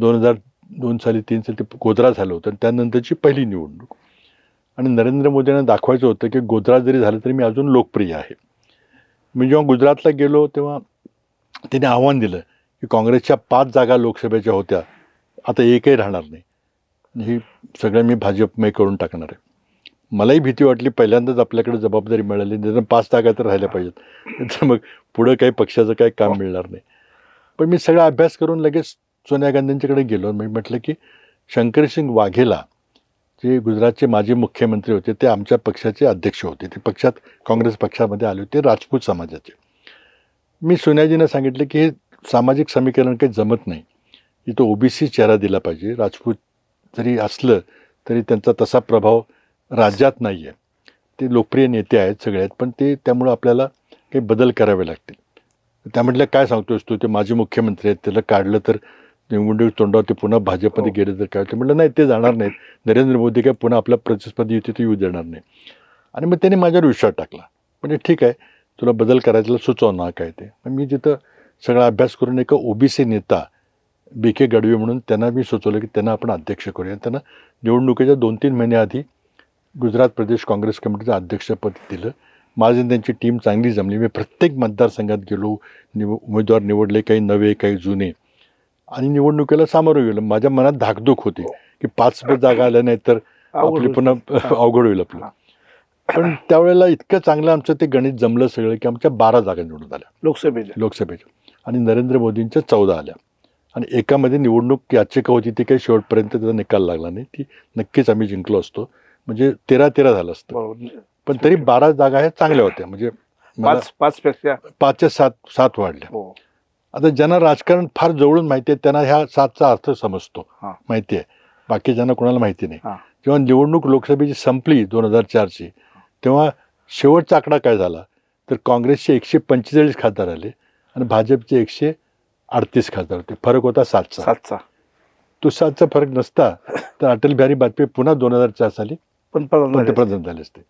दोन हजार दोन साली तीन साली ते गोधरा झालं होतं. आणि त्यानंतरची पहिली निवडणूक. आणि नरेंद्र मोदींना दाखवायचं होतं की गोधरा जरी झालं तरी मी अजून लोकप्रिय आहे. मी जेव्हा गुजरातला गेलो तेव्हा त्याने आव्हान दिलं की काँग्रेसच्या पाच जागा लोकसभेच्या होत्या. आता एकही राहणार नाही. ही सगळं मी भाजपमय करून टाकणार आहे. मलाही भीती वाटली पहिल्यांदाच आपल्याकडे जबाबदारी मिळाली. निदान पाच जागा तर राहिल्या पाहिजेत. तर मग पुढं काही पक्षाचं काही काम मिळणार नाही. पण मी सगळा अभ्यास करून लगेच सोनिया गांधींच्याकडे गेलो मी म्हटलं की शंकरसिंग वाघेला जे गुजरातचे माजी मुख्यमंत्री होते ते आमच्या पक्षाचे अध्यक्ष होते. ते पक्षात काँग्रेस पक्षामध्ये आले होते राजपूत समाजाचे. मी सोनियाजींना सांगितलं की हे सामाजिक समीकरण काही जमत नाही. इथं ओबीसी चेहरा दिला पाहिजे. राजपूत जरी असलं तरी त्यांचा तसा प्रभाव राज्यात नाही आहे ते लोकप्रिय नेते आहेत सगळे आहेत पण ते त्यामुळं आपल्याला काही बदल करावे लागतील. त्या म्हटल्या काय सांगतोस तू? ते माजी मुख्यमंत्री आहेत त्याला काढलं तर निवडणूक तोंडावर ते पुन्हा भाजपमध्ये हो. गेले तर काय? होतं म्हटलं नाही ते जाणार नाहीत. नरेंद्र मोदी काय पुन्हा आपल्या प्रतिस्पर्धी युती ते येऊ देणार नाही आणि मग त्याने माझ्यावर विश्वास टाकला. म्हणजे ठीक आहे. तुला बदल करायला सुचव ना काय ते. मग मी तिथं सगळा अभ्यास करून एका ओबीसी नेता बी के गडवे म्हणून त्यांना मी सुचवलं की त्यांना आपण अध्यक्ष करूया. त्यांना निवडणुकीच्या दोन तीन महिन्याआधी गुजरात प्रदेश काँग्रेस कमिटीचं अध्यक्षपद दिलं. माझी त्यांची टीम चांगली जमली. मी प्रत्येक मतदारसंघात गेलो. निव उमेदवार निवडले काही नवे काही जुने. आणि निवडणुकीला सामोरं गेलो. माझ्या मनात धाकधूक होती की पाच जागा आल्या नाही तर आपली. पुन्हा अवघड होईल आपलं. हा. पण त्यावेळेला इतकं चांगलं आमचं ते गणित जमलं सगळं की आमच्या बारा जागा निवडून आल्या. लोकसभेच्या. लोकसभेच्या. आणि नरेंद्र मोदींच्या चौदा आल्या. आणि एकामध्ये निवडणूक याचिका होती ती काही शेवटपर्यंत त्याचा निकाल लागला नाही. ती नक्कीच आम्ही जिंकलो असतो. म्हणजे तेरा तेरा झालं असतं. बरोबर. पण तरी बारा जागा ह्या चांगल्या होत्या. म्हणजे पाच पाच पेक्षा पाचच्या सात सात वाढल्या. हो. आता ज्यांना राजकारण फार जवळून माहिती आहे त्यांना ह्या सातचा अर्थ समजतो. माहिती आहे बाकी ज्यांना कोणाला माहिती नाही. जेव्हा निवडणूक लोकसभेची संपली दोन हजार चारची तेव्हा शेवटचा आकडा काय झाला? तर काँग्रेसचे एकशे पंचेचाळीस खासदार आले आणि भाजपचे एकशे अडतीस खासदार होते. फरक होता सातचा. सातचा. तो सातचा फरक नसता तर अटल बिहारी वाजपेयी पुन्हा दोन हजार चार साली पंतप्रधान. पंतप्रधान झाले असते.